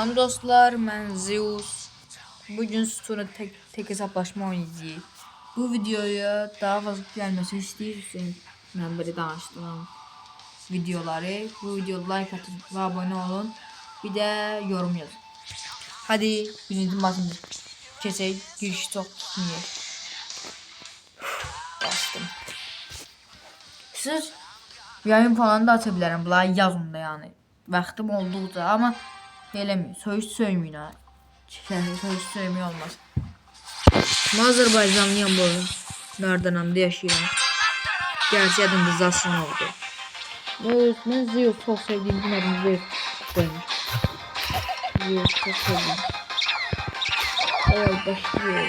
Selam dostlar, ben Zeus. Bugün Stone'a tek, tek hesaplaşma oynayacağız. Bu videoya daha fazla gelmesi istiyorsanız ben böyle danıştığım videoları bu videoya like atın ve abone olun. Bir de yorum yazın. Hadi birinci maçımızı kesey giriş çok tutmuyor. Bastım. Siz yayın falan da açabilirim. Bunlar yazın da yani. Vaktim olduqca ama eləmir. Söyüş söyməyin ha. Söyüş söymək olmaz. Mən Azərbaycanlıyam bu arada. Nardanamda yaşayıram. Gerçi adım da Zasın oldu. Evet, mən Ziyov çox sevdiyim gün adım Ziyov qoymuş. Ziyov çox sevdim. Evet, başlıyor.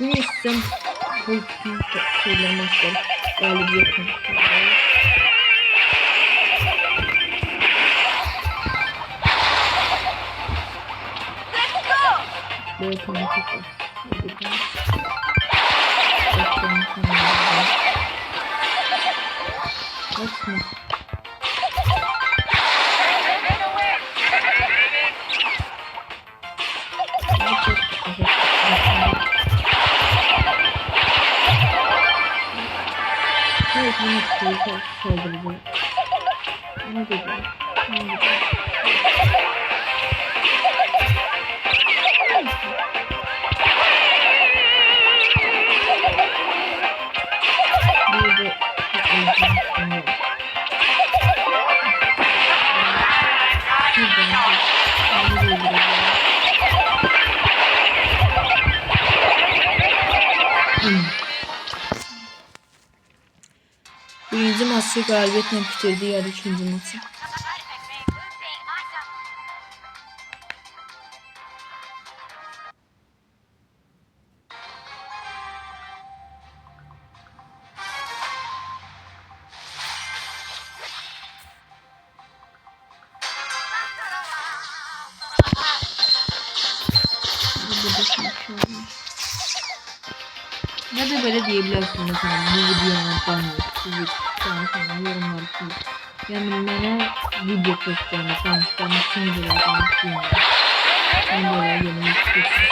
Bunu istem bu şeyler maçlar galibiyet. Böyle fanatik var. Hadi bakalım. Evet, bunu istiyor saldıracağım. Ne diyeceğim? Ne diyeceğim? Bir maçı galibiyetle bitirdi da ikinci maçı. Ya da böyle diyebilirsin mesela bu videonun bana sizi sonra yorumlar için. Yani bana video çekeceğini sanırsam kim bilir ben bilmiyorum. Ben böyle yeni istiyorsun.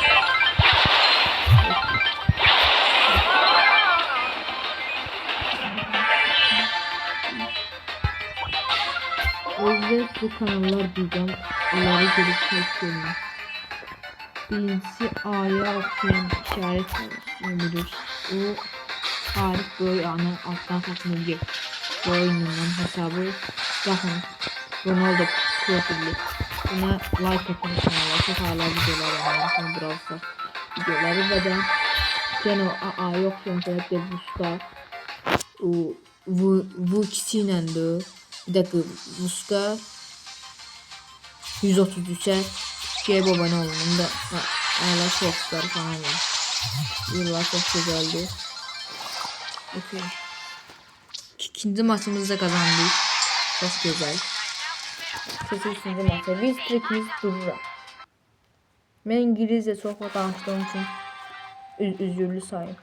O bu kanallar diyeceğim. Onları gelip çekiyorum. Birincisi A'ya okuyan işaret var. O Böyle ana alttan. Bu oyunun hesabı Zaten Ronaldo profili. Buna like atın kanala. Çok hala videolar var. Brawl Stars videoları ve de gene o AA yok hep de Busta o bu ikisiyle de bir dakika Busta 133'e şey abone olun da ha, hala shortslar falan var. Yıllar çok güzeldi. Okey. İkinci maçımızda kazandık. Çok güzel. Siz ikinci maça. Biz trikimiz durur. Ben İngilizce çok danıştığım için üz üzürlü sayın.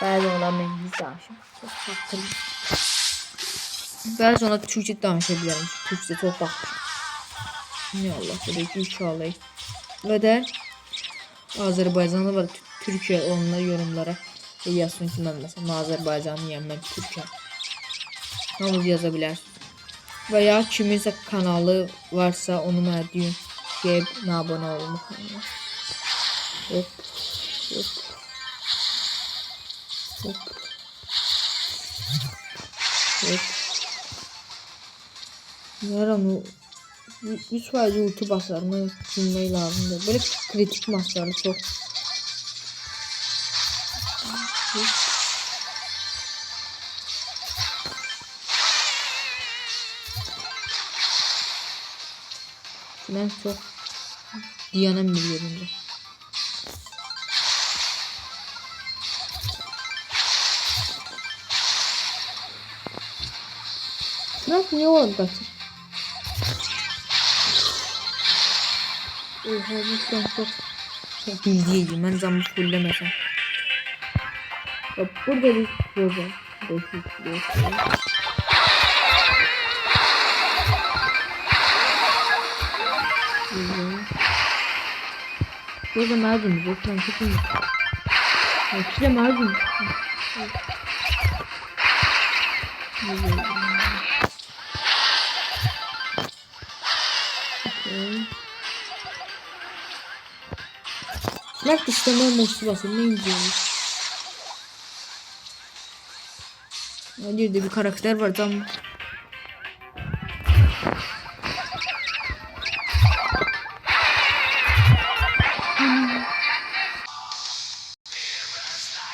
Bəzi olan mən İngilizce danışım. Çok farklı. Bəzi ona Türkçe danışa bilərəm. Türkçe çok baxmışam. Ne Allah böyle inşallah. Ve de Azerbaycanlı var Türkiye onunla yorumlara yazsın ki ben mesela Azerbaycanlıyım ben Türkiye. Hamız yazabilir. Veya kiminse kanalı varsa onu mənə deyin olun bu kanala. Hop. Hop. Hop. Hop. Yaram o 3 faiz ulti basarını bilmeyi lazımdır. Böyle kritik maçlarda çok Ben çok Diyana'nın bir yerinde. Bırak niye orada kaçır? Oha an çok çok ben camı fullemesem. Bak burada bir proje. Boşluk. Burada merdin. Boşlan çıkın. Açıda merdin. Güzel. Okay. Bırak isteme motivasyon ne gidiyoruz? Ne diyor bir karakter var tam.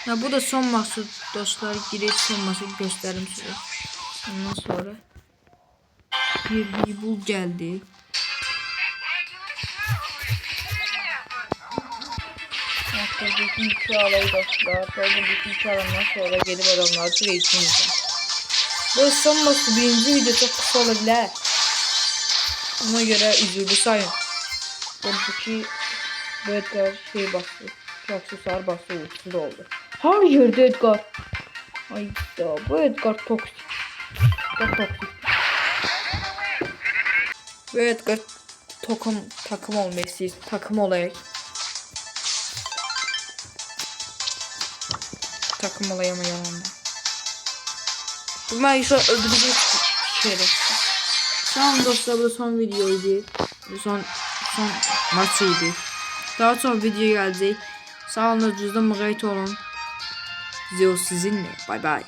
Ya bu da son mahsur dostlar. Giriş son mahsur gösterim size. Ondan sonra bir bir geldi. Hatta bütün iki alayı dostlar. Sonra bütün iki alandan sonra gelip adamlar trade'ini yapacağım. Bu son mahsur birinci video çok kısa olabilir. Ona göre üzüldü sayın. Çünkü bu Edgar şey bastı. Aksesuar bastı de oldu. Her yerde Edgar. Ay ya bu Edgar toksik. Çok toksik. Bu Edgar takım takım istiyor. Takım olarak. Takım olayama yanında. Bu ben şu öldürecek şerefsiz. Tamam dostlar bu son videoydu. Bu son son maçıydı. Daha sonra video gelecek. Sağ olun, cüzdan müqayət olun. Zeus sizinle. Bay bay.